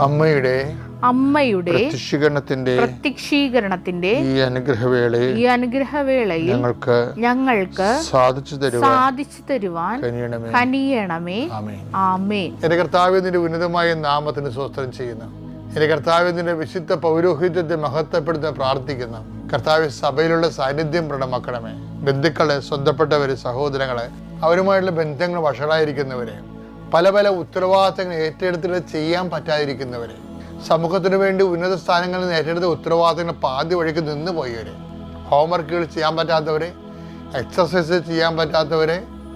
അമ്മയുടെ അമ്മയുടെ പ്രത്യക്ഷീകരണത്തിന്റെ പ്രത്യക്ഷീകരണത്തിന്റെ ഈ അനുഗ്രഹവേളയിൽ ഈ അനുഗ്രഹവേളയിൽ ഞങ്ങൾക്ക് ഞങ്ങൾക്ക് സാധിച്ചു തരുവാൻ സാധിച്ചു തരുവാൻ കനിയണമേ. ആമേ എന്റെ കർത്താവ് നിന്റെ ഉന്നതമായ നാമത്തിന് സ്വസ്ത്രം ചെയ്യുന്നു. എന്റെ കർത്താവിന്റെ വിശുദ്ധ പൗരോഹിത്യത്തെ മഹത്വപ്പെടുത്താൻ പ്രാർത്ഥിക്കുന്നു. കർത്താവ് സഭയിലുള്ള സാന്നിധ്യം പ്രണമാക്കണമേ ബന്ധുക്കളെ സ്വന്തപ്പെട്ടവര് സഹോദരങ്ങളെ അവരുമായിട്ടുള്ള ബന്ധങ്ങൾ വഷളായിരിക്കുന്നവരെ പല പല ഉത്തരവാദിത്തങ്ങൾ ഏറ്റെടുത്തിട്ട് ചെയ്യാൻ പറ്റാതിരിക്കുന്നവർ സമൂഹത്തിന് വേണ്ടി ഉന്നത സ്ഥാനങ്ങളിൽ ഏറ്റെടുത്ത ഉത്തരവാദിത്തങ്ങൾ പാതി വഴിക്ക് നിന്ന് പോയവർ ഹോംവർക്കുകൾ ചെയ്യാൻ പറ്റാത്തവർ എക്സസൈസ് ചെയ്യാൻ പറ്റാത്തവർ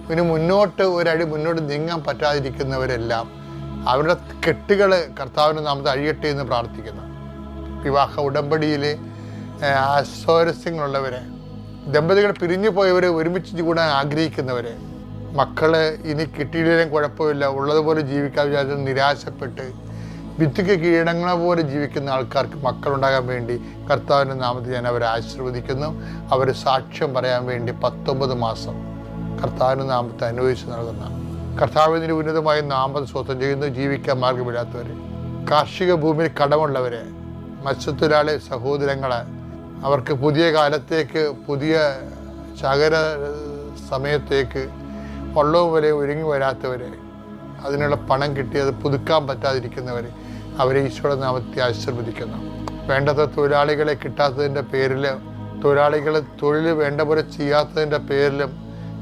പിന്നെ മുന്നോട്ട് ഒരടി മുന്നോട്ട് നീങ്ങാൻ പറ്റാതിരിക്കുന്നവരെല്ലാം അവരുടെ കെട്ടുകൾ കർത്താവിന് നാമത്തെ അഴിയട്ടെ എന്ന് പ്രാർത്ഥിക്കുന്നു. വിവാഹ ഉടമ്പടിയിൽ അസ്വാരസ്യങ്ങളുള്ളവരെ ദമ്പതികൾ പിരിഞ്ഞു പോയവരെ ഒരുമിച്ച് കൂടാൻ ആഗ്രഹിക്കുന്നവരെ മക്കൾ ഇനി കിട്ടിയില്ലെങ്കിലും കുഴപ്പമില്ല. ഉള്ളതുപോലെ ജീവിക്കാൻ വിചാരിച്ച നിരാശപ്പെട്ട് വിത്തുക്ക് കീടങ്ങളെ പോലെ ജീവിക്കുന്ന ആൾക്കാർക്ക് മക്കളുണ്ടാകാൻ വേണ്ടി കർത്താവിന്റെ നാമത്തിൽ ഞാൻ അവരെ ആശീർവദിക്കുന്നു. അവർ സാക്ഷ്യം പറയാൻ വേണ്ടി പത്തൊമ്പത് മാസം കർത്താവിന്റെ നാമത്തെ അനുഭവിച്ച് നൽകുന്ന കർത്താവിന്റെ ഉന്നതമായ നാമം സ്വത്തം ചെയ്യുന്നു. ജീവിക്കാൻ മാർഗമില്ലാത്തവരെ കാർഷിക ഭൂമിയിൽ കടമുള്ളവരെ മത്സ്യത്തൊഴിലാളി സഹോദരങ്ങളെ അവർക്ക് പുതിയ കാലത്തേക്ക് പുതിയ ചകര സമയത്തേക്ക് വരെ ഒരുങ്ങി വരാത്തവരെ അതിനുള്ള പണം കിട്ടി അത് പുതുക്കാൻ പറ്റാതിരിക്കുന്നവരെ അവരെ ഈശോയുടെ നാമത്തെ ആശീർവദിക്കുന്നു. വേണ്ടത്ര തൊഴിലാളികളെ കിട്ടാത്തതിന്റെ പേരിൽ തൊഴിലാളികൾ തൊഴിൽ വേണ്ട പോലെ ചെയ്യാത്തതിന്റെ പേരിലും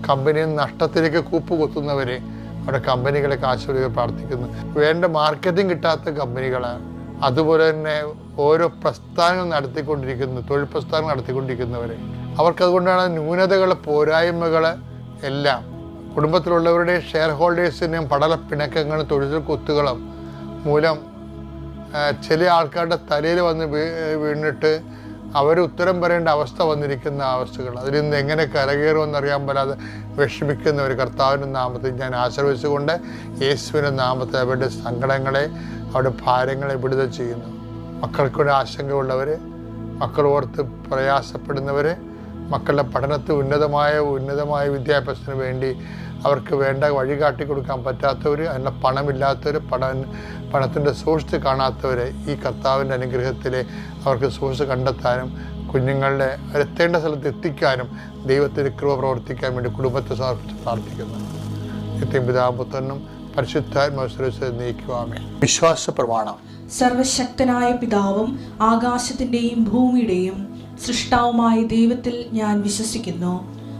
കമ്പനി നഷ്ടത്തിലേക്ക് കൂപ്പുകുത്തുന്നവരെ അവിടെ കമ്പനികളെ ആശീർവദിക്കാൻ പ്രാർത്ഥിക്കുന്നു. വേണ്ട മാർക്കറ്റിംഗ് കിട്ടാത്ത കമ്പനികൾ അതുപോലെ തന്നെ ഓരോ പ്രസ്ഥാനങ്ങൾ നടത്തിക്കൊണ്ടിരിക്കുന്നു തൊഴിൽ പ്രസ്ഥാനം നടത്തിക്കൊണ്ടിരിക്കുന്നവരെ അവർക്കതുകൊണ്ടാണ് ന്യൂനതകൾ പോരായ്മകൾ എല്ലാം കുടുംബത്തിലുള്ളവരുടെ ഷെയർ ഹോൾഡേഴ്സിന്റെയും പടല പിണക്കങ്ങളും തൊഴിൽ കുത്തുകളും മൂലം ചില ആൾക്കാരുടെ തലയിൽ വന്ന് വീണിട്ട് അവർ ഉത്തരം പറയേണ്ട അവസ്ഥ വന്നിരിക്കുന്ന അവസ്ഥകൾ. അതിൽ നിന്ന് എങ്ങനെ കരകയറുമെന്ന് അറിയാൻ പറ്റാതെ വിഷമിക്കുന്ന ഒരു കർത്താവിന്റെ നാമത്തിൽ ഞാൻ ആശ്രയിച്ചുകൊണ്ട് യേശുവിന്റെ നാമത്തിൽ അവരുടെ സങ്കടങ്ങളെ അവരുടെ ഭാരങ്ങളെ വിടുതൽ ചെയ്യുന്നു. മക്കൾക്കൊരു ആശങ്കയുള്ളവർ മക്കൾ ഓർത്ത് പ്രയാസപ്പെടുന്നവർ മക്കളുടെ പഠനത്തിൽ ഉന്നതമായ ഉന്നതമായ വിദ്യാഭ്യാസത്തിന് വേണ്ടി അവർക്ക് വേണ്ട വഴി കാട്ടി കൊടുക്കാൻ പറ്റാത്തവർ അതിനുള്ള പണമില്ലാത്തവർ പണ പണത്തിന്റെ സോഴ്സ് കാണാത്തവർ ഈ കർത്താവിന്റെ അനുഗ്രഹത്തിൽ അവർക്ക് സോഴ്സ് കണ്ടെത്താനും കുഞ്ഞുങ്ങളുടെ എത്തേണ്ട സ്ഥലത്ത് എത്തിക്കാനും ദൈവത്തിന് കൃപ പ്രവർത്തിക്കാൻ വേണ്ടി കുടുംബത്തെ സമർപ്പിച്ച് പ്രാർത്ഥിക്കുന്നു. നിത്യം പിതാപുത്രനും പരിശുദ്ധാത്മസുരസ് നീക്കുവാമേ വിശ്വാസ പ്രമാണം. സർവശക്തനായ പിതാവും ആകാശത്തിന്റെയും ഭൂമിയുടെയും സൃഷ്ടാവുമായ ദൈവത്തിൽ ഞാൻ വിശ്വസിക്കുന്നു.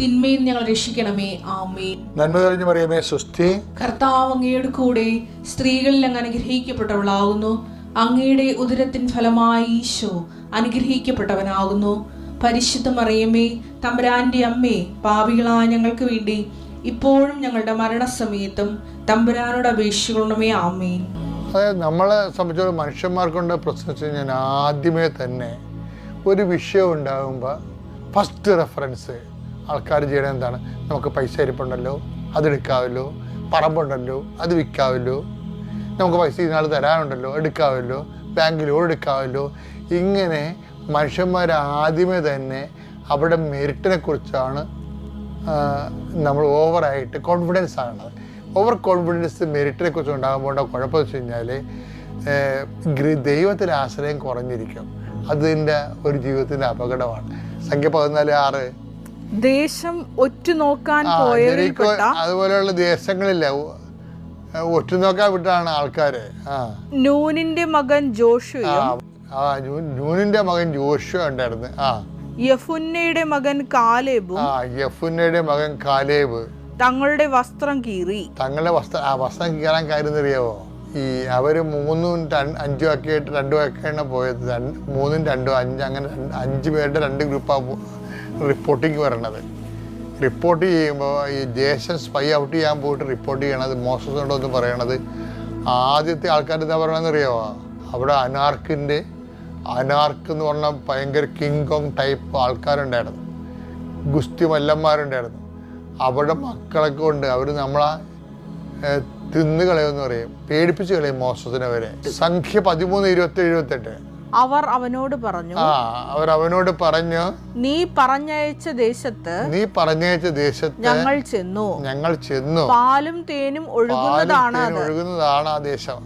തിന്മയിൽ ഞങ്ങൾ രക്ഷിക്കണമേ. ആമേ നന്മ തെളിഞ്ഞു പറയുമേ സുസ്ഥി കർത്താവ് അങ്ങയുടെ കൂടെ സ്ത്രീകളിൽ അങ്ങ് അനുഗ്രഹിക്കപ്പെട്ടവളാകുന്നു. അങ്ങയുടെ ഉദരത്തിൻ ഫലമായി ഈശോ അനുഗ്രഹിക്കപ്പെട്ടവനാകുന്നു. പരിശുദ്ധ മറിയമേ തമ്പുരാന്റെ അമ്മേ പാപികളായ ഞങ്ങൾക്ക് വേണ്ടി ഇപ്പോഴും ഞങ്ങളുടെ മരണസമയത്തും തമ്പുരാനോട് അപേക്ഷിക്കണമേ. ആമേ അതായത് നമ്മളെ സംബന്ധിച്ചോളം മനുഷ്യന്മാർക്കുണ്ട് പ്രശ്നം വെച്ച് കഴിഞ്ഞാൽ ആദ്യമേ തന്നെ ഒരു വിഷയം ഉണ്ടാകുമ്പോൾ ഫസ്റ്റ് റെഫറൻസ് ആൾക്കാർ ചെയ്യണത് എന്താണ്? നമുക്ക് പൈസ ഇരിപ്പുണ്ടല്ലോ അതെടുക്കാമല്ലോ പറമ്പുണ്ടല്ലോ അത് വിൽക്കാമല്ലോ നമുക്ക് പൈസ ഇന്നാൾ തരാനുണ്ടല്ലോ എടുക്കാവല്ലോ ബാങ്ക് ലോൺ എടുക്കാമല്ലോ ഇങ്ങനെ മനുഷ്യന്മാർ ആദ്യമേ തന്നെ അവിടെ മെറിറ്റിനെ കുറിച്ചാണ് നമ്മൾ ഓവറായിട്ട് കോൺഫിഡൻസ് ആണത് ഓവർ കോൺഫിഡൻസ് മെറിറ്റിനെ കുറിച്ച് ഉണ്ടാകുമ്പോൾ കുഴപ്പം വെച്ച് കഴിഞ്ഞാൽ ദൈവത്തിൽ ആശ്രയം കുറഞ്ഞിരിക്കും. അതിന്റെ ഒരു ജീവിതത്തിന്റെ അപകടമാണ്. സംഖ്യ പതിനാല് ആറ് ദേശം ഒറ്റുനോക്കാൻ നോക്കാൻ പോയവരിൽപ്പെട്ട അതുപോലെയുള്ള ദേശങ്ങളില്ല. ഒറ്റുനോക്കാൻ വിട്ടാണ് ആൾക്കാര്. നൂനിന്റെ മകൻ ജോഷു നൂനിന്റെ മകൻ ജോഷു ഉണ്ടായിരുന്നു. ആ. യഫുന്നയുടെ മകൻ കാലേബും ആ യഫുന്നയുടെ മകൻ കാലേബ്. തങ്ങളുടെ വസ്ത്രം കീറി. തങ്ങളുടെ വസ്ത്ര ആ വസ്ത്രം കീറാൻ കാര്യം അറിയാവോ ഈ അവർ മൂന്നും അഞ്ചും ഒക്കെ ആയിട്ട് രണ്ടും ഒക്കെയാണ് പോയത്. മൂന്നും രണ്ടും അഞ്ച് അങ്ങനെ അഞ്ച് പേരുടെ രണ്ട് ഗ്രൂപ്പാണ് റിപ്പോർട്ടിങ് വരണത്. റിപ്പോർട്ട് ചെയ്യുമ്പോൾ ഈ ജേഷൻ സ്പൈ ഔട്ട് ചെയ്യാൻ പോയിട്ട് റിപ്പോർട്ട് ചെയ്യണത് മോശം ഉണ്ടോ എന്ന് പറയണത്. ആദ്യത്തെ ആൾക്കാർ എന്താ പറയണമെന്ന് അറിയാമോ അവിടെ അനാർക്കിന്റെ അനാർക്ക് എന്ന് പറഞ്ഞാൽ ഭയങ്കര കിങ് കോങ് ടൈപ്പ് ആൾക്കാരുണ്ടായിരുന്നു. ഗുസ്തി മല്ലന്മാരുണ്ടായിരുന്നു അവിടെ മക്കളൊക്കെ ഉണ്ട് അവർ നമ്മളെ തിന്നുകളയെന്ന് പറയും. പേടിപ്പിച്ച് കളയും മോശത്തിനെ വരെ സംഖ്യ പതിമൂന്ന് ഇരുപത്തി എഴുപത്തെട്ട് അവർ അവനോട് പറഞ്ഞു അവർ അവനോട് പറഞ്ഞു നീ പറഞ്ഞയച്ച ദേശത്ത് നീ പറഞ്ഞയച്ച ദേശത്ത് ഞങ്ങൾ ചെന്നു. ഞങ്ങൾ ചെന്നു. പാലും തേനും ഒഴുകുന്നതാണ് ഒഴുകുന്നതാണ് ആ ദേശം.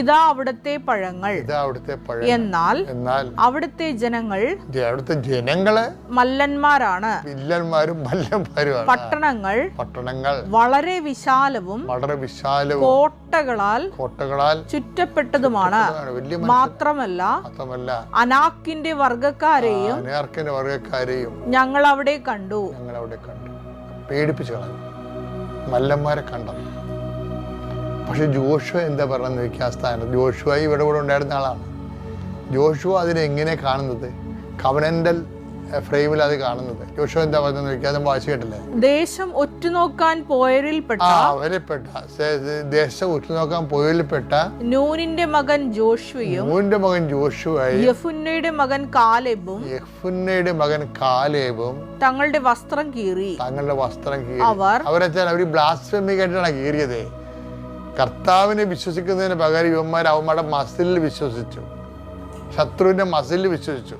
ഇതാ അവിടുത്തെ പഴങ്ങൾ. ഇതാ അവിടുത്തെ പഴങ്ങൾ. എന്നാൽ എന്നാൽ അവിടുത്തെ ജനങ്ങൾ അവിടുത്തെ ജനങ്ങൾ മല്ലന്മാരാണ്. വില്ലന്മാരും മല്ലന്മാരും പട്ടണങ്ങൾ പട്ടണങ്ങൾ വളരെ വിശാലവും വളരെ വിശാലവും കോട്ടകളാൽ കോട്ടകളാൽ ചുറ്റപ്പെട്ടതുമാണ്. മാത്രമല്ല മാത്രമല്ല അനാക്കിന്റെ വർഗക്കാരെയും അനാർക്കിന്റെ വർഗക്കാരെയും ഞങ്ങൾ അവിടെ കണ്ടു. ഞങ്ങൾ അവിടെ കണ്ടു. പേടിപ്പിച്ചു കളഞ്ഞു. മല്ലന്മാരെ കണ്ടു. പക്ഷെ ജോഷുവ എന്താ പറയുന്നത് വെച്ചാൽ സ്ഥാനം ജോഷുവ ഇവിടെ കൂടെ ഉണ്ടായിരുന്ന ആളാണ്. ജോഷുവ അതിനെങ്ങനെ കാണുന്നത്? കവനന്റൽ ഫ്രെയിമിൽ അത് കാണുന്നത്. ജോഷുവ എന്താ പറയുന്നത് അതും വായിച്ചു കേട്ടില്ലേ? ദേശം ഒറ്റുനോക്കാൻ പോയരിൽപ്പെട്ട ആ പെട്ട. ദേശം ഒറ്റുനോക്കാൻ പോയരിൽപ്പെട്ട നൂനിന്റെ മകൻ ജോഷുവയും നൂനിന്റെ മകൻ ജോഷുവായി യഫുന്നയുടെ മകൻ കാലേബും യഫുന്നയുടെ മകൻ കാലേബും തങ്ങളുടെ വസ്ത്രം കീറി. തങ്ങളുടെ വസ്ത്രം കീറി. അവർ അവരെച്ചാൽ അവർ ബ്ലാസ്ഫമിക്കായിട്ടാണ് കീറിയത്. കർത്താവിനെ വിശ്വസിക്കുന്നതിന് പകരം ഇവന്മാർ അവന്മാരുടെ മസിലിൽ വിശ്വസിച്ചു. ശത്രുവിന്റെ മസിലിൽ വിശ്വസിച്ചു.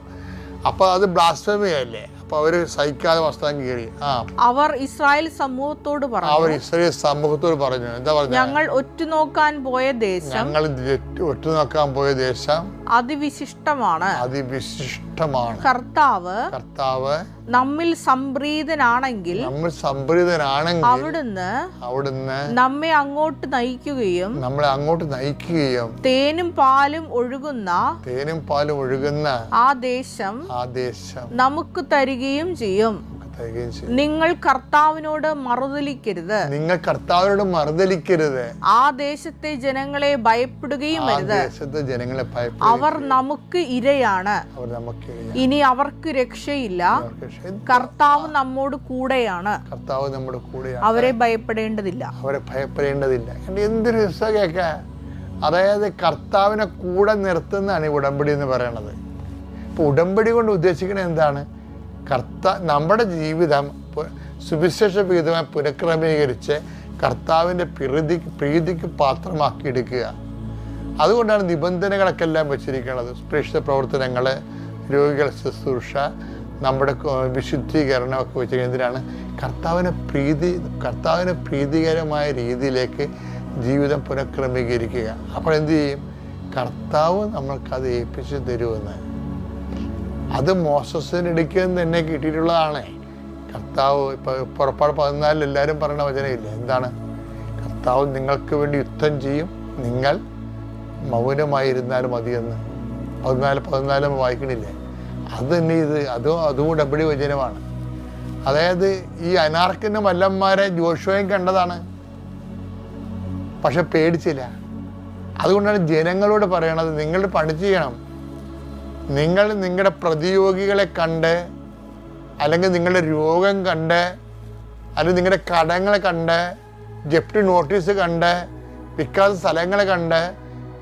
അപ്പൊ അത് ബ്ലാസ്റ്റമിയല്ലേ അപ്പൊ അവർ സഹിക്കാതെ വസ്ത്രം കീറി. ആ. അവർ ഇസ്രായേൽ സമൂഹത്തോട് പറഞ്ഞു. അവർ ഇസ്രായേൽ സമൂഹത്തോട് പറഞ്ഞു. എന്താ പറഞ്ഞു? ഞങ്ങൾ ഒറ്റുനോക്കാൻ പോയ ദേശം ഞങ്ങൾ ഒറ്റുനോക്കാൻ പോയ ദേശം അതിവിശിഷ്ടമാണ്. അതിവിശിഷ്ടമാണ്. കർത്താവ് കർത്താവ് നമ്മിൽ സംപ്രീതനാണെങ്കിൽ നമ്മൾ സംപ്രീതനാണെങ്കിൽ അവിടുന്ന് അവിടുന്ന് നമ്മെ അങ്ങോട്ട് നയിക്കുകയും നമ്മളെ അങ്ങോട്ട് നയിക്കുകയും തേനും പാലും ഒഴുകുന്ന തേനും പാലും ഒഴുകുന്ന ആ ദേശം ആ ദേശം നമുക്ക് തരികയും ചെയ്യും ചെയ്യും. നിങ്ങൾ കർത്താവിനോട് മറുതലിക്കരുത്. നിങ്ങൾ കർത്താവിനോട് മറുതലിക്കരുത്. ആ ദേശത്തെ ജനങ്ങളെ ഭയപ്പെടുകയും ദേശത്തെ ജനങ്ങളെ അവർ നമുക്ക് ഇരയാണ്. അവർ നമുക്ക് ഇനി അവർക്ക് രക്ഷയില്ല. കർത്താവ് നമ്മോട് കൂടെയാണ്. കർത്താവ് നമ്മുടെ കൂടെയാണ്. അവരെ ഭയപ്പെടേണ്ടതില്ല. അവരെ ഭയപ്പെടേണ്ടതില്ല. എന്ത് രസം അതായത് കർത്താവിനെ കൂടെ നിർത്തുന്നതാണ് ഈ ഉടമ്പടി എന്ന് പറയണത്. ഇപ്പൊ ഉടമ്പടി കൊണ്ട് ഉദ്ദേശിക്കുന്നത് എന്താണ്? കർത്ത നമ്മുടെ ജീവിതം സുവിശേഷ വിഹിതമായി പുനഃക്രമീകരിച്ച് കർത്താവിന്റെ പ്രീതി പ്രീതിക്ക് പാത്രമാക്കി എടുക്കുക. അതുകൊണ്ടാണ് നിബന്ധനകളൊക്കെ എല്ലാം വെച്ചിരിക്കുന്നത്. പ്രേക്ഷിത പ്രവർത്തനങ്ങൾ രോഗികൾ ശുശ്രൂഷ നമ്മുടെ വിശുദ്ധീകരണമൊക്കെ വെച്ചിരിക്കുന്നത്. എന്തിനാണ്? കർത്താവിനെ പ്രീതി കർത്താവിനെ പ്രീതികരമായ രീതിയിലേക്ക് ജീവിതം പുനഃക്രമീകരിക്കുക. അപ്പോൾ എന്ത് ചെയ്യും? കർത്താവ് നമ്മൾക്കത് ഏൽപ്പിച്ച് തരുമെന്ന്. അത് മോസസിന് ഇടയ്ക്ക് തന്നെ കിട്ടിയിട്ടുള്ളതാണ്. കർത്താവ് ഇപ്പം പുറപ്പാട് പതിനാലിൽ എല്ലാവരും പറയുന്ന വചനമില്ല? എന്താണ്? കർത്താവ് നിങ്ങൾക്ക് വേണ്ടി യുദ്ധം ചെയ്യും. നിങ്ങൾ മൗനമായിരുന്നാൽ മതിയെന്ന്. പതിനാല് പതിനാല് വായിക്കണില്ലേ? അത് തന്നെ ഇത് അതും അതും ഡബിളി വചനമാണ്. അതായത് ഈ അനാർക്കിന്റെ മല്ലന്മാരെ ജോഷുവയും കണ്ടതാണ്. പക്ഷെ പേടിച്ചില്ല. അതുകൊണ്ടാണ് ജനങ്ങളോട് പറയണത് നിങ്ങൾ പണി ചെയ്യണം. നിങ്ങൾ നിങ്ങളുടെ പ്രതിയോഗികളെ കണ്ട് അല്ലെങ്കിൽ നിങ്ങളുടെ രോഗം കണ്ട് അല്ലെങ്കിൽ നിങ്ങളുടെ കടങ്ങളെ കണ്ട് ജപ്തി നോട്ടീസ് കണ്ട് വിൽക്കാത്ത സ്ഥലങ്ങളെ കണ്ട്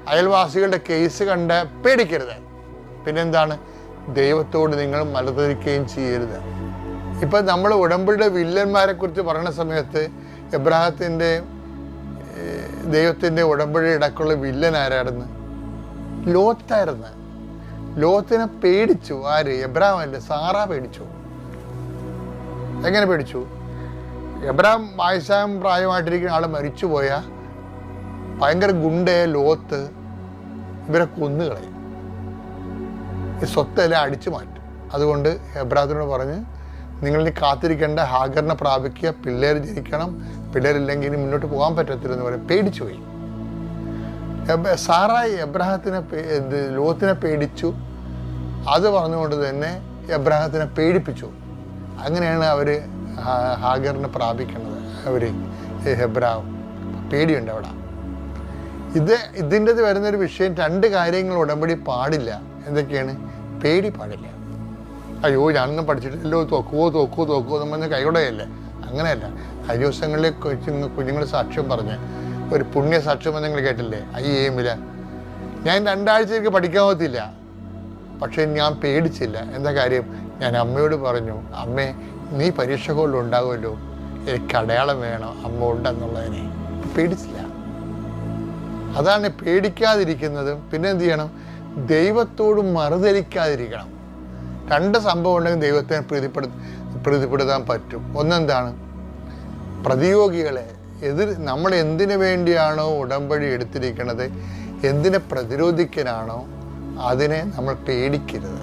അയൽവാസികളുടെ കേസ് കണ്ട് പേടിക്കരുത്. പിന്നെന്താണ്? ദൈവത്തോട് നിങ്ങൾ മലതിരിക്കുകയും ചെയ്യരുത്. ഇപ്പം നമ്മൾ ഉടമ്പടിയുടെ വില്ലന്മാരെ കുറിച്ച് പറയുന്ന സമയത്ത് എബ്രാഹത്തിന്റെ ദൈവത്തിന്റെ ഉടമ്പടി ഇടക്കുള്ള വില്ലൻ ആരായിരുന്നു? ലോത്തായിരുന്നു. ലോത്തിനെ പേടിച്ചു. ആര്? എബ്രാം അല്ലേ? സാറ പേടിച്ചു. എങ്ങനെ പേടിച്ചു? എബ്രാം വയസ്സാം പ്രായമായിട്ടിരിക്കുന്ന ആൾ മരിച്ചുപോയ ഭയങ്കര ഗുണ്ടയെ ലോത്ത് ഇവരെ കൊന്നുകളയും ഈ സ്വത്തെല്ലാം അടിച്ചു മാറ്റും. അതുകൊണ്ട് എബ്രാത്തിനോട് പറഞ്ഞ് നിങ്ങളിനി കാത്തിരിക്കേണ്ട ഹാഗറിനെ പ്രാപിക്കുക പിള്ളേർ ജനിക്കണം പിള്ളേരില്ലെങ്കിൽ മുന്നോട്ട് പോകാൻ പറ്റത്തില്ലെന്ന് പറയും പേടിച്ചു പോയി. സാറായി എബ്രാഹത്തിനെ ലോത്തിനെ പേടിച്ചു. അത് പറഞ്ഞുകൊണ്ട് തന്നെ എബ്രാഹത്തിനെ പേടിപ്പിച്ചു. അങ്ങനെയാണ് അവർ ഹാഗറിനെ പ്രാപിക്കുന്നത്. അവർ ഹെബ്രാവും. പേടിയുണ്ട് അവിടെ. ഇത് ഇതിന്റെ വരുന്നൊരു വിഷയം രണ്ട് കാര്യങ്ങൾ ഉടമ്പടി പാടില്ല. എന്തൊക്കെയാണ്? പേടി പാടില്ല. അയ്യോ ഞാനൊന്നും പഠിച്ചിട്ടില്ലല്ലോ. തോക്കുവോ തോക്കുവോ തോക്കുവോ എന്ന് പറഞ്ഞ് കൈകൊടയല്ലേ അങ്ങനെയല്ല. കഴിഞ്ഞ കൊച്ചുങ്ങൾ കുഞ്ഞുങ്ങൾ സാക്ഷ്യം പറഞ്ഞ് ഒരു പുണ്യ സാക്ഷ്യമെന്ന് നിങ്ങൾ കേട്ടില്ലേ? ഐ എമ്മിൽ ഞാൻ രണ്ടാഴ്ചയ്ക്ക് പഠിക്കാൻ പറ്റില്ല പക്ഷേ ഞാൻ പേടിച്ചില്ല. എന്താ കാര്യം? ഞാൻ അമ്മയോട് പറഞ്ഞു അമ്മേ നീ പരീക്ഷ ഉണ്ടാകുമല്ലോ എനിക്ക് അടയാളം വേണം. അമ്മ ഉണ്ടെന്നുള്ളതിനെ. പേടിച്ചില്ല. അതാണ് പേടിക്കാതിരിക്കുന്നതും പിന്നെ എന്ത് ചെയ്യണം? ദൈവത്തോട് മറുതരിക്കാതിരിക്കണം. രണ്ട് സംഭവം ഉണ്ടെങ്കിൽ ദൈവത്തെ പ്രീതിപ്പെടു പ്രീതിപ്പെടുത്താൻ പറ്റും. ഒന്നെന്താണ്? പ്രതിയോഗികളെ എതിർ നമ്മൾ എന്തിനു വേണ്ടിയാണോ ഉടമ്പടി എടുത്തിരിക്കുന്നത് എന്തിനെ പ്രതിരോധിക്കാനാണോ അതിനെ നമ്മൾ പേടിക്കരുത്.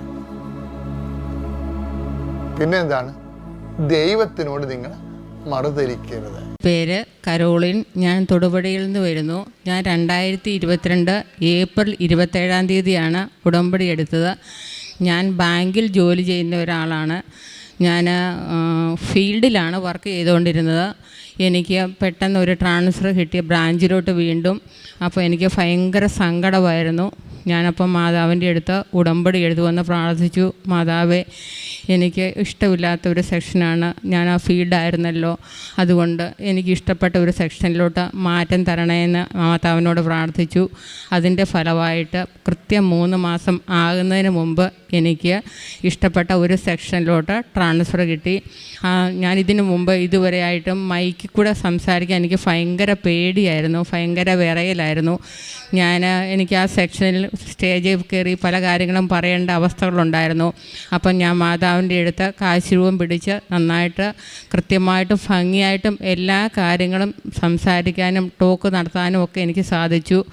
പിന്നെ എന്താണ് ദൈവത്തിനോട് നിങ്ങൾ മറുതരിക്കരുത്. പേര് കരോളിൻ. ഞാൻ തൊടുപുഴയിൽ നിന്ന് വരുന്നു. ഞാൻ രണ്ടായിരത്തി ഇരുപത്തിരണ്ട് ഏപ്രിൽ ഇരുപത്തേഴാം തീയതിയാണ് ഉടമ്പടി എടുത്തത്. ഞാൻ ബാങ്കിൽ ജോലി ചെയ്യുന്ന ഒരാളാണ്. ഞാൻ ഫീൽഡിലാണ് വർക്ക് ചെയ്തുകൊണ്ടിരുന്നത്. എനിക്ക് പെട്ടെന്ന് ഒരു ട്രാൻസ്ഫർ കിട്ടിയ ബ്രാഞ്ചിലോട്ട് വീണ്ടും. അപ്പോൾ എനിക്ക് ഭയങ്കര സങ്കടമായിരുന്നു. ഞാനപ്പം മാതാവിന്റെ അടുത്ത് ഉടമ്പടി എഴുതുമെന്ന് പ്രാർത്ഥിച്ചു. മാതാവേ എനിക്ക് ഇഷ്ടമില്ലാത്ത ഒരു സെക്ഷനാണ്. ഞാൻ ആ ഫീൽഡായിരുന്നല്ലോ. അതുകൊണ്ട് എനിക്ക് ഇഷ്ടപ്പെട്ട ഒരു സെക്ഷനിലോട്ട് മാറ്റം തരണേന്ന് മാതാവിനോട് പ്രാർത്ഥിച്ചു. അതിന്റെ ഫലമായിട്ട് കൃത്യം മൂന്ന് മാസം ആകുന്നതിന് മുമ്പ് എനിക്ക് ഇഷ്ടപ്പെട്ട ഒരു സെക്ഷനിലോട്ട് ട്രാൻസ്ഫർ കിട്ടി. ഞാൻ ഇതിനു മുമ്പ് ഇതുവരെയായിട്ടും മൈക്കിൽ കൂടെ സംസാരിക്കാൻ എനിക്ക് ഭയങ്കര പേടിയായിരുന്നു. ഭയങ്കര വിറയലായിരുന്നു. ഞാൻ എനിക്ക് ആ സെക്ഷനിൽ സ്റ്റേജിൽ കയറി പല കാര്യങ്ങളും പറയേണ്ട അവസ്ഥകളുണ്ടായിരുന്നു. അപ്പം ഞാൻ മാതാവിന്റെ അടുത്ത് കാശുരൂപം പിടിച്ച് നന്നായിട്ട് കൃത്യമായിട്ടും ഭംഗിയായിട്ടും എല്ലാ കാര്യങ്ങളും സംസാരിക്കാനും ടോക്ക് നടത്താനും ഒക്കെ എനിക്ക് സാധിച്ചു.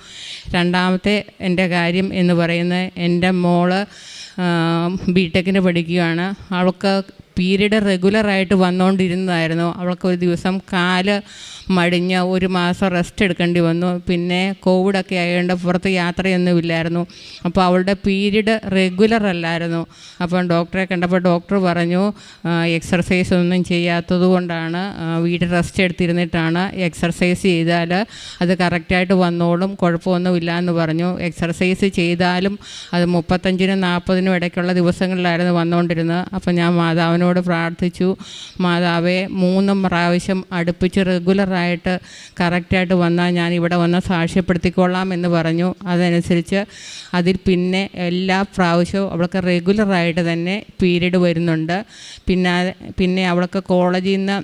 രണ്ടാമത്തെ എന്റെ കാര്യം എന്ന് പറയുന്നത് എന്റെ മോൾ ബി ടെക്കിന് പഠിക്കുകയാണ്. അവൾക്ക് പീരീഡ് റെഗുലറായിട്ട് വന്നുകൊണ്ടിരുന്നതായിരുന്നു അവൾക്ക് ഒരു ദിവസം കാൽ മടിഞ്ഞ് ഒരു മാസം റെസ്റ്റ് എടുക്കേണ്ടി വന്നു. പിന്നെ കോവിഡൊക്കെ ആയതുകൊണ്ട് പുറത്ത് യാത്രയൊന്നുമില്ലായിരുന്നു. അപ്പോൾ അവളുടെ പീരീഡ് റെഗുലർ അല്ലായിരുന്നു. അപ്പം ഡോക്ടറെ കണ്ടപ്പോൾ ഡോക്ടർ പറഞ്ഞു എക്സർസൈസ് ഒന്നും ചെയ്യാത്തത് കൊണ്ടാണ് വീട്ടിൽ റെസ്റ്റ് എടുത്തിരുന്നിട്ടാണ് എക്സർസൈസ് ചെയ്താൽ അത് കറക്റ്റായിട്ട് വന്നോളും കുഴപ്പമൊന്നുമില്ല എന്ന് പറഞ്ഞു. എക്സർസൈസ് ചെയ്താലും അത് മുപ്പത്തഞ്ചിനും നാൽപ്പതിനും ഇടയ്ക്കുള്ള ദിവസങ്ങളിലായിരുന്നു വന്നുകൊണ്ടിരുന്നത് അപ്പം ഞാൻ മാതാവിനോട് പ്രാർത്ഥിച്ചു. മാതാവെ മൂന്നും പ്രാവശ്യം അടുപ്പിച്ച് റെഗുലറായിട്ട് കറക്റ്റായിട്ട് വന്നാൽ ഞാൻ ഇവിടെ വന്ന് സാക്ഷ്യപ്പെടുത്തിക്കൊള്ളാം എന്ന് പറഞ്ഞു. അതനുസരിച്ച് അതിൽ പിന്നെ എല്ലാ പ്രാവശ്യവും അവൾക്ക് റെഗുലറായിട്ട് തന്നെ പീരീഡ് വരുന്നുണ്ട്. പിന്നെ പിന്നെ അവൾക്ക് കോളേജിൽ നിന്ന്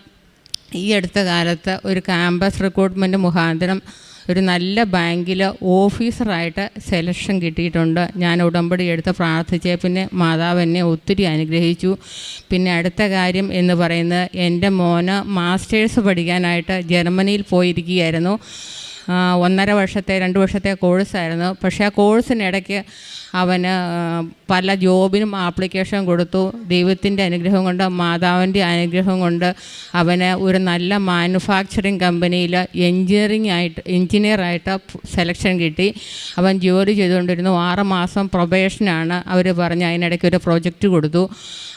ഈ അടുത്ത കാലത്ത് ഒരു ക്യാമ്പസ് റിക്രൂട്ട്മെന്റ് മുഖാന്തരം ഒരു നല്ല ബാങ്കിൽ ഓഫീസറായിട്ട് സെലക്ഷൻ കിട്ടിയിട്ടുണ്ട്. ഞാൻ ഉടമ്പടി എടുത്ത് പ്രാർത്ഥിച്ചേ പിന്നെ മാതാവ് എന്നെ ഒത്തിരി അനുഗ്രഹിച്ചു. പിന്നെ അടുത്ത കാര്യം എന്ന് പറയുന്നത് എന്റെ മോന് മാസ്റ്റേഴ്സ് പഠിക്കാനായിട്ട് ജർമ്മനിയിൽ പോയിരിക്കുകയായിരുന്നു. ഒന്നര വർഷത്തെ രണ്ട് വർഷത്തെ കോഴ്സായിരുന്നു പക്ഷേ ആ കോഴ്സിനിടയ്ക്ക് അവന് പല ജോബിനും ആപ്ലിക്കേഷൻ കൊടുത്തു. ദൈവത്തിന്റെ അനുഗ്രഹം കൊണ്ട് മാതാവിന്റെ അനുഗ്രഹം കൊണ്ട് അവന് ഒരു നല്ല മാനുഫാക്ചറിങ് കമ്പനിയിൽ എൻജിനീയറിംഗ് ആയിട്ട് എൻജിനീയറായിട്ട് സെലക്ഷൻ കിട്ടി. അവൻ ജോലി ചെയ്തുകൊണ്ടിരുന്നു. ആറ് മാസം പ്രൊബേഷനാണ് അവർ പറഞ്ഞ് അതിനിടയ്ക്ക് ഒരു പ്രൊജക്റ്റ് കൊടുത്തു.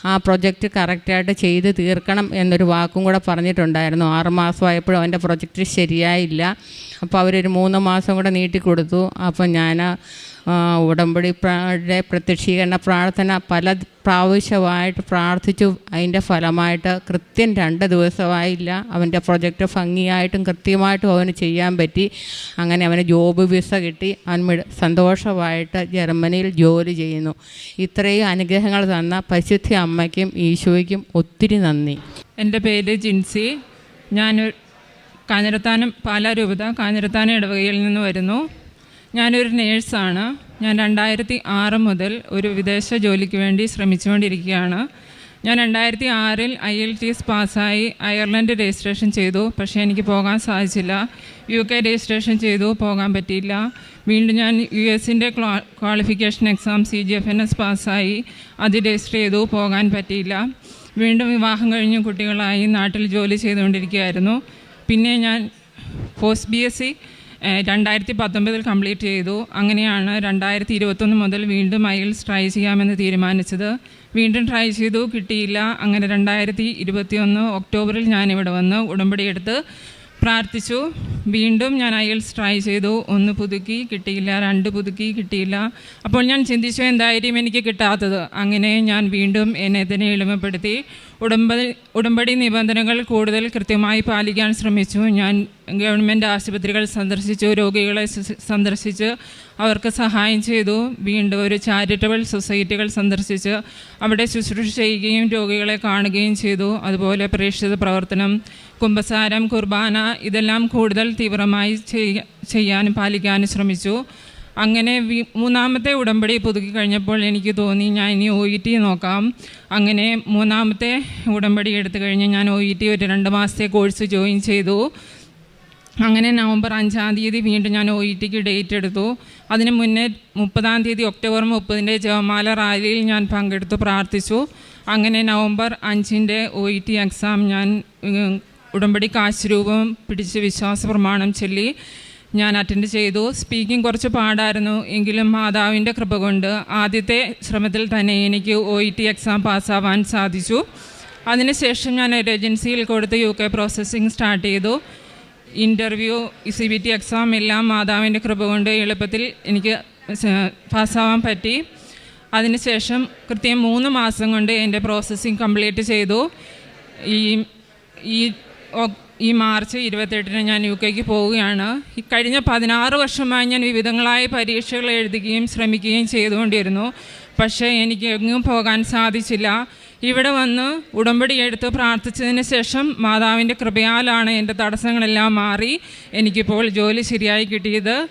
ആ പ്രൊജക്റ്റ് കറക്റ്റായിട്ട് ചെയ്ത് തീർക്കണം എന്നൊരു വാക്കും കൂടെ പറഞ്ഞിട്ടുണ്ടായിരുന്നു. ആറുമാസമായപ്പോഴും അവന്റെ പ്രൊജക്റ്റ് ശരിയായില്ല. അപ്പോൾ അവരൊരു മൂന്ന് മാസം കൂടെ നീട്ടിക്കൊടുത്തു അപ്പോൾ ഞാൻ ഉടമ്പടി പ്രാ- പ്രത്യക്ഷീകരണ പ്രാർത്ഥന പല പ്രാവശ്യമായിട്ട് പ്രാർത്ഥിച്ചു. അതിന്റെ ഫലമായിട്ട് കൃത്യം രണ്ട് ദിവസമായില്ല. അവന്റെ പ്രൊജക്റ്റ് ഭംഗിയായിട്ടും കൃത്യമായിട്ടും അവന് ചെയ്യാൻ പറ്റി. അങ്ങനെ അവന് ജോബ് വിസ കിട്ടി. അവൻ സന്തോഷമായിട്ട് ജർമ്മനിയിൽ ജോലി ചെയ്യുന്നു. ഇത്രയും അനുഗ്രഹങ്ങൾ തന്ന പരിശുദ്ധ അമ്മയ്ക്കും ഈശോയ്ക്കും ഒത്തിരി നന്ദി. എന്റെ പേര് ജിൻസി. ഞാൻ കാഞ്ഞിരത്താനം പാലാരൂപത കാഞ്ഞിരത്താനം ഇടവകയിൽ നിന്ന് വരുന്നു. ഞാനൊരു നേഴ്സാണ്. ഞാൻ രണ്ടായിരത്തി ആറ് മുതൽ ഒരു വിദേശ ജോലിക്ക് വേണ്ടി ശ്രമിച്ചുകൊണ്ടിരിക്കുകയാണ്. ഞാൻ രണ്ടായിരത്തി ആറിൽ ഐ എൽ ടി എസ് പാസ്സായി അയർലൻഡ് രജിസ്ട്രേഷൻ ചെയ്തു. പക്ഷേ എനിക്ക് പോകാൻ സാധിച്ചില്ല. യു കെ രജിസ്ട്രേഷൻ ചെയ്തു. പോകാൻ പറ്റിയില്ല. വീണ്ടും ഞാൻ യു എസിന്റെ qualification exam C G F N S പാസ്സായി. അത് രജിസ്റ്റർ ചെയ്തു. പോകാൻ പറ്റിയില്ല. വീണ്ടും വിവാഹം കഴിഞ്ഞ് കുട്ടികളായി നാട്ടിൽ ജോലി ചെയ്തുകൊണ്ടിരിക്കുകയായിരുന്നു. പിന്നെ ഞാൻ പോസ്റ്റ് ബി എസ് സി രണ്ടായിരത്തി പത്തൊമ്പതിൽ കംപ്ലീറ്റ് ചെയ്തു. അങ്ങനെയാണ് രണ്ടായിരത്തി ഇരുപത്തൊന്ന് മുതൽ വീണ്ടും ഐൽസ് ട്രൈ ചെയ്യാമെന്ന് തീരുമാനിച്ചത്. വീണ്ടും ട്രൈ ചെയ്തു കിട്ടിയില്ല. അങ്ങനെ രണ്ടായിരത്തി ഇരുപത്തിയൊന്ന് ഒക്ടോബറിൽ ഞാനിവിടെ വന്ന് ഉടമ്പടി എടുത്ത് പ്രാർത്ഥിച്ചു. വീണ്ടും ഞാൻ ഐൽസ് ട്രൈ ചെയ്തു. ഒന്ന് പുതുക്കി കിട്ടിയില്ല. രണ്ട് പുതുക്കി കിട്ടിയില്ല. അപ്പോൾ ഞാൻ ചിന്തിച്ചു എന്തായാലും എനിക്ക് കിട്ടാത്തത്? അങ്ങനെ ഞാൻ വീണ്ടും എന്നെ തന്നെ എളിമപ്പെടുത്തി. ഉടമ്പടി ഉടമ്പടി നിബന്ധനകൾ കൂടുതൽ കൃത്യമായി പാലിക്കാൻ ശ്രമിച്ചു. ഞാൻ ഗവൺമെന്റ് ആശുപത്രികൾ സന്ദർശിച്ചു രോഗികളെ സന്ദർശിച്ച് അവർക്ക് സഹായം ചെയ്തു. വീണ്ടും ഒരു ചാരിറ്റബിൾ സൊസൈറ്റികൾ സന്ദർശിച്ച്. അവിടെ ശുശ്രൂഷ ചെയ്യുകയും രോഗികളെ കാണുകയും ചെയ്തു. അതുപോലെ പ്രേക്ഷിത പ്രവർത്തനം കുമ്പസാരം കുർബാന ഇതെല്ലാം കൂടുതൽ തീവ്രമായി ചെയ്യ- ചെയ്യാനും പാലിക്കാനും ശ്രമിച്ചു. അങ്ങനെ മൂന്നാമത്തെ ഉടമ്പടി പുതുക്കി കഴിഞ്ഞപ്പോൾ എനിക്ക് തോന്നി ഞാൻ ഇനി ഒ ഇ ടി നോക്കാം. അങ്ങനെ മൂന്നാമത്തെ ഉടമ്പടി എടുത്തു കഴിഞ്ഞ് ഞാൻ ഒ ഇ ടി ഒരു രണ്ട് മാസത്തെ കോഴ്സ് ജോയിൻ ചെയ്തു. അങ്ങനെ നവംബർ അഞ്ചാം തീയതി വീണ്ടും ഞാൻ ഒ ഇ ടിക്ക് ഡേറ്റ് എടുത്തു. അതിന് മുന്നേ മുപ്പതാം തീയതി ഒക്ടോബർ മുപ്പതിന്റെ ജവമാല റാലിയിൽ ഞാൻ പങ്കെടുത്തു പ്രാർത്ഥിച്ചു. അങ്ങനെ നവംബർ അഞ്ചിന്റെ ഒ ഇ ടി എക്സാം ഞാൻ ഉടമ്പടി കാശ് രൂപം പിടിച്ച് വിശ്വാസ പ്രമാണം ചൊല്ലി. ഞാൻ അറ്റൻഡ് ചെയ്തു. സ്പീക്കിംഗ് കുറച്ച് പാടായിരുന്നു. എങ്കിലും മാതാവിന്റെ കൃപ കൊണ്ട് ആദ്യത്തെ ശ്രമത്തിൽ തന്നെ എനിക്ക് ഒ ഇ ടി എക്സാം പാസ്സാവാൻ സാധിച്ചു. അതിനുശേഷം ഞാൻ ഒരു ഏജൻസിയിൽ കൊടുത്ത് യു കെ പ്രോസസ്സിംഗ് സ്റ്റാർട്ട് ചെയ്തു. Interview C B T exam എല്ലാം മാതാവിന്റെ കൃപ കൊണ്ട് എളുപ്പത്തിൽ എനിക്ക് പാസ്സാവാൻ പറ്റി. അതിനുശേഷം കൃത്യം മൂന്ന് മാസം കൊണ്ട് എന്റെ പ്രോസസ്സിംഗ് കംപ്ലീറ്റ് ചെയ്തു. ഈ ഈ ഈ മാർച്ച് ഇരുപത്തെട്ടിന് ഞാൻ യു കെക്ക് പോവുകയാണ്. ഈ കഴിഞ്ഞ പതിനാറ് വർഷമായി ഞാൻ വിവിധങ്ങളായ പരീക്ഷകൾ എഴുതുകയും ശ്രമിക്കുകയും ചെയ്തുകൊണ്ടിരുന്നു. പക്ഷേ എനിക്ക് എങ്ങും പോകാൻ സാധിച്ചില്ല. ഇവിടെ വന്ന് ഉടമ്പടി എടുത്ത് പ്രാർത്ഥിച്ചതിന് ശേഷം മാതാവിന്റെ കൃപയാലാണ് എന്റെ തടസ്സങ്ങളെല്ലാം മാറി. എനിക്കിപ്പോൾ ജോലി ശരിയായി കിട്ടിയത്.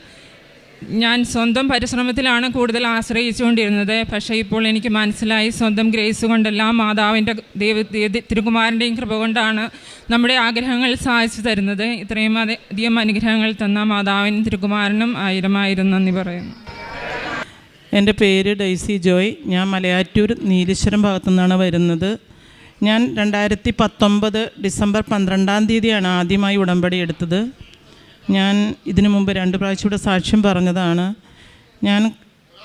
ഞാൻ സ്വന്തം പരിശ്രമത്തിലാണ് കൂടുതൽ ആശ്രയിച്ചുകൊണ്ടിരുന്നത്. പക്ഷേ ഇപ്പോൾ എനിക്ക് മനസ്സിലായി സ്വന്തം ഗ്രേസ് കൊണ്ടെല്ലാം മാതാവിന്റെ ദൈവ തിരുകുമാരന്റെയും കൃപ കൊണ്ടാണ് നമ്മുടെ ആഗ്രഹങ്ങൾ സാധിച്ചു തരുന്നത്. ഇത്രയും അധികം അനുഗ്രഹങ്ങൾ തന്ന മാതാവിനും തിരുകുമാരനും ആയിരമായിരുന്നു എന്ന് പറയുന്നു. എന്റെ പേര് ഡൈസി ജോയ്. ഞാൻ മലയാറ്റൂർ നീലേശ്വരം ഭാഗത്തു നിന്നാണ് വരുന്നത്. ഞാൻ രണ്ടായിരത്തി പത്തൊമ്പത് ഡിസംബർ പന്ത്രണ്ടാം തീയതിയാണ് ആദ്യമായി ഉടമ്പടി എടുത്തത്. ഞാൻ ഇതിനു മുമ്പ് രണ്ട് പ്രാവശ്യം ഇവിടെ സാക്ഷ്യം പറഞ്ഞതാണ്. ഞാൻ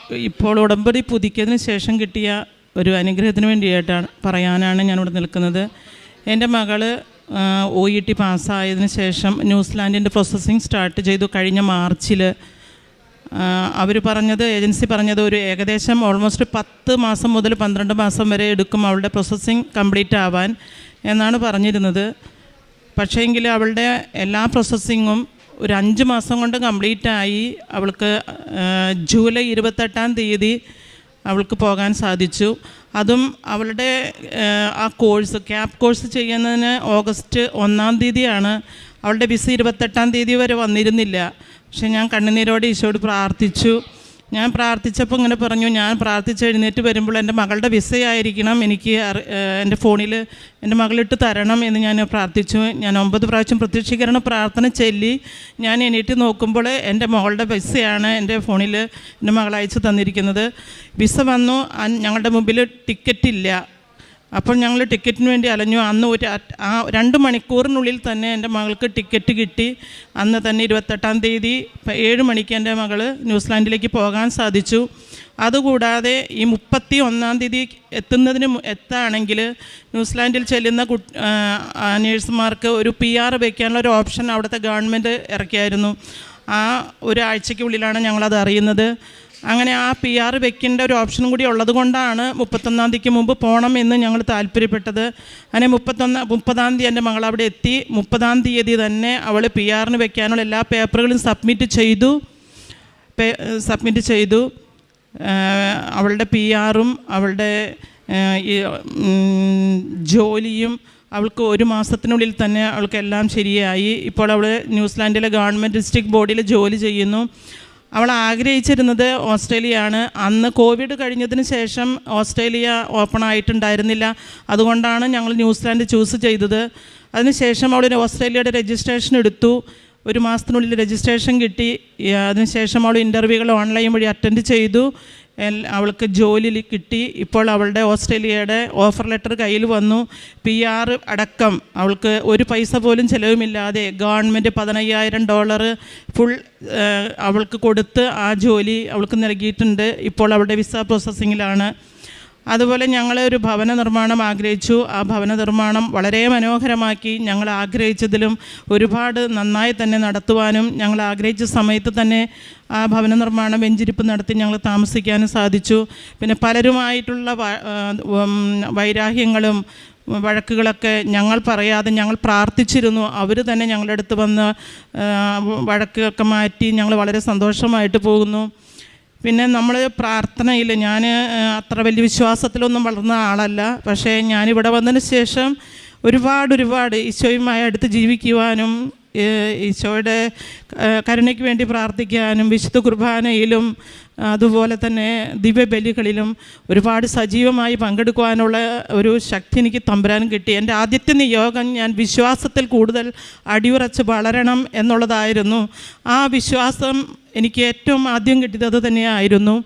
ഇപ്പോൾ ഉടമ്പടി പുതുക്കിയതിന് ശേഷം കിട്ടിയ ഒരു അനുഗ്രഹത്തിന് വേണ്ടിയിട്ടാണ് പറയാനാണ് ഞാനിവിടെ നിൽക്കുന്നത്. എന്റെ മകൾ ഒ ഇ ടി പാസ്സായതിന് ശേഷം ന്യൂസിലാൻഡിന്റെ പ്രോസസ്സിങ് സ്റ്റാർട്ട് ചെയ്തു കഴിഞ്ഞ മാർച്ചിൽ അവർ പറഞ്ഞത് ഏജൻസി പറഞ്ഞത് ഒരു ഏകദേശം ഓൾമോസ്റ്റ് പത്ത് മാസം മുതൽ പന്ത്രണ്ട് മാസം വരെ എടുക്കും അവളുടെ പ്രോസസ്സിങ് കംപ്ലീറ്റ് ആവാൻ എന്നാണ് പറഞ്ഞിരുന്നത്. പക്ഷേ പക്ഷേങ്കിൽ അവളുടെ എല്ലാ പ്രോസസ്സിങ്ങും ഒരു അഞ്ച് മാസം കൊണ്ട് കംപ്ലീറ്റ് ആയി. അവൾക്ക് ജൂലൈ ഇരുപത്തെട്ടാം തീയതി അവൾക്ക് പോകാൻ സാധിച്ചു. അതും അവളുടെ ആ കോഴ്സ് ക്യാപ് കോഴ്സ് ചെയ്യുന്നതിന് ഓഗസ്റ്റ് ഒന്നാം തീയതിയാണ്. അവളുടെ വിസ ഇരുപത്തെട്ടാം തീയതി വരെ വന്നിരുന്നില്ല. പക്ഷെ ഞാൻ കണ്ണുനീരോടെ ഈശോട് പ്രാർത്ഥിച്ചു. ഞാൻ പ്രാർത്ഥിച്ചപ്പോൾ ഇങ്ങനെ പറഞ്ഞു ഞാൻ പ്രാർത്ഥിച്ച് എഴുന്നേറ്റ് വരുമ്പോൾ എന്റെ മകളുടെ വിസയായിരിക്കണം എനിക്ക് എന്റെ ഫോണിൽ എന്റെ മകളിട്ട് തരണം എന്ന് ഞാൻ പ്രാർത്ഥിച്ചു. ഞാൻ ഒമ്പത് പ്രാവശ്യം പ്രത്യക്ഷീകരണ പ്രാർത്ഥന ചൊല്ലി. ഞാൻ എണീറ്റ് നോക്കുമ്പോൾ എന്റെ മകളുടെ വിസയാണ് എന്റെ ഫോണിൽ എന്റെ മകൾ തന്നിരിക്കുന്നത്. വിസ വന്നു. ഞങ്ങളുടെ മുമ്പിൽ ടിക്കറ്റ് ഇല്ല അപ്പോൾ ഞങ്ങൾ ടിക്കറ്റിന് വേണ്ടി അലഞ്ഞു. അന്ന് ഒരു ആ രണ്ട് മണിക്കൂറിനുള്ളിൽ തന്നെ എന്റെ മകൾക്ക് ടിക്കറ്റ് കിട്ടി. അന്ന് തന്നെ ഇരുപത്തെട്ടാം തീയതി ഏഴ് മണിക്ക് എന്റെ മകൾ ന്യൂസിലാൻഡിലേക്ക് പോകാൻ സാധിച്ചു. അതുകൂടാതെ ഈ മുപ്പത്തി ഒന്നാം തീയതി എത്തുന്നതിന് എത്താണെങ്കിൽ ന്യൂസിലാൻഡിൽ ചെല്ലുന്ന കു നേഴ്സുമാർക്ക് ഒരു പി ആർ വയ്ക്കാനുള്ള ഒരു ഓപ്ഷൻ അവിടുത്തെ ഗവൺമെന്റ് ഇറക്കിയായിരുന്നു. ആ ഒരാഴ്ചയ്ക്കുള്ളിലാണ് ഞങ്ങളത് അറിയുന്നത്. അങ്ങനെ ആ പി ആർ വെക്കേണ്ട ഒരു ഓപ്ഷനും കൂടി ഉള്ളത് കൊണ്ടാണ് മുപ്പത്തൊന്നാം തീയതിക്ക് മുമ്പ് പോകണം എന്ന് ഞങ്ങൾ താല്പര്യപ്പെട്ടത്. അങ്ങനെ മുപ്പത്തൊന്ന് മുപ്പതാം തീയതി എന്റെ മകൾ അവിടെ എത്തി. മുപ്പതാം തീയതി തന്നെ അവൾ പി ആറിന് വെക്കാനുള്ള എല്ലാ പേപ്പറുകളും സബ്മിറ്റ് ചെയ്തു. സബ്മിറ്റ് ചെയ്തു. അവളുടെ പി ആറും അവളുടെ ജോലിയും അവൾക്ക് ഒരു മാസത്തിനുള്ളിൽ തന്നെ അവൾക്ക് എല്ലാം ശരിയായി. ഇപ്പോൾ അവൾ ന്യൂസിലാൻഡിലെ ഗവൺമെന്റ് ഡിസ്ട്രിക്ട് ബോർഡിൽ ജോലി ചെയ്യുന്നു. അവൾ ആഗ്രഹിച്ചിരുന്നത് ഓസ്ട്രേലിയയാണ്. അന്ന് കോവിഡ് കഴിഞ്ഞതിന് ശേഷം ഓസ്ട്രേലിയ ഓപ്പൺ ആയിട്ടുണ്ടായിരുന്നില്ല. അതുകൊണ്ടാണ് ഞങ്ങൾ ന്യൂസിലാൻഡ് ചൂസ് ചെയ്തത്. അതിനുശേഷം അവൾ ഓസ്ട്രേലിയയുടെ രജിസ്ട്രേഷൻ എടുത്തു. ഒരു മാസത്തിനുള്ളിൽ രജിസ്ട്രേഷൻ കിട്ടി. അതിനുശേഷം അവൾ ഇന്റർവ്യൂകൾ ഓൺലൈൻ വഴി അറ്റൻഡ് ചെയ്തു. അവൾക്ക് ജോലി കിട്ടി. ഇപ്പോൾ അവളുടെ ഓസ്ട്രേലിയയുടെ ഓഫർ ലെറ്റർ കയ്യിൽ വന്നു. പി ആർ അടക്കം. അവൾക്ക് ഒരു പൈസ പോലും ചിലവുമില്ലാതെ ഗവൺമെന്റ് പതിനയ്യായിരം ഡോളർ ഫുൾ അവൾക്ക് കൊടുത്ത് ആ ജോലി അവൾക്ക് നൽകിയിട്ടുണ്ട്. ഇപ്പോൾ അവളുടെ വിസ പ്രോസസ്സിങ്ങിലാണ് അതുപോലെ ഞങ്ങൾ ഒരു ഭവന നിർമ്മാണം ആഗ്രഹിച്ചു. ആ ഭവന നിർമ്മാണം വളരെ മനോഹരമാക്കി ഞങ്ങൾ ആഗ്രഹിച്ചതിലും ഒരുപാട് നന്നായി തന്നെ നടത്തുവാനും ഞങ്ങൾ ആഗ്രഹിച്ച സമയത്ത് തന്നെ ആ ഭവന നിർമ്മാണം വെഞ്ചിരിപ്പ് നടത്തി ഞങ്ങൾ താമസിക്കാനും സാധിച്ചു. പിന്നെ പലരുമായിട്ടുള്ള വൈരാഹ്യങ്ങളും വഴക്കുകളൊക്കെ ഞങ്ങൾ പറയാതെ ഞങ്ങൾ പ്രാർത്ഥിച്ചിരുന്നു. അവർ തന്നെ ഞങ്ങളുടെ അടുത്ത് വന്ന് വഴക്കൊക്കെ മാറ്റി ഞങ്ങൾ വളരെ സന്തോഷമായിട്ട് പോകുന്നു. പിന്നെ നമ്മൾ പ്രാർത്ഥനയിൽ ഞാൻ അത്ര വലിയ വിശ്വാസത്തിലൊന്നും വളർന്ന ആളല്ല. പക്ഷേ ഞാനിവിടെ വന്നതിന് ശേഷം ഒരുപാട് ഒരുപാട് ഈശോയുമായി അടുത്ത് ജീവിക്കുവാനും ഈശോയുടെ കരുണയ്ക്ക് വേണ്ടി പ്രാർത്ഥിക്കാനും വിശുദ്ധ കുർബാനയിലും അതുപോലെ തന്നെ ദിവ്യബലികളിലും ഒരുപാട് സജീവമായി പങ്കെടുക്കുവാനുള്ള ഒരു ശക്തി എനിക്ക് തമ്പുരാൻ കിട്ടി. എന്റെ ആദ്യത്തെ നിയോഗം ഞാൻ വിശ്വാസത്തിൽ കൂടുതൽ അടിയുറച്ച് വളരണം എന്നുള്ളതായിരുന്നു. ആ വിശ്വാസം എനിക്ക് ഏറ്റവും ആദ്യം കിട്ടിയത് തന്നെയായിരുന്നു.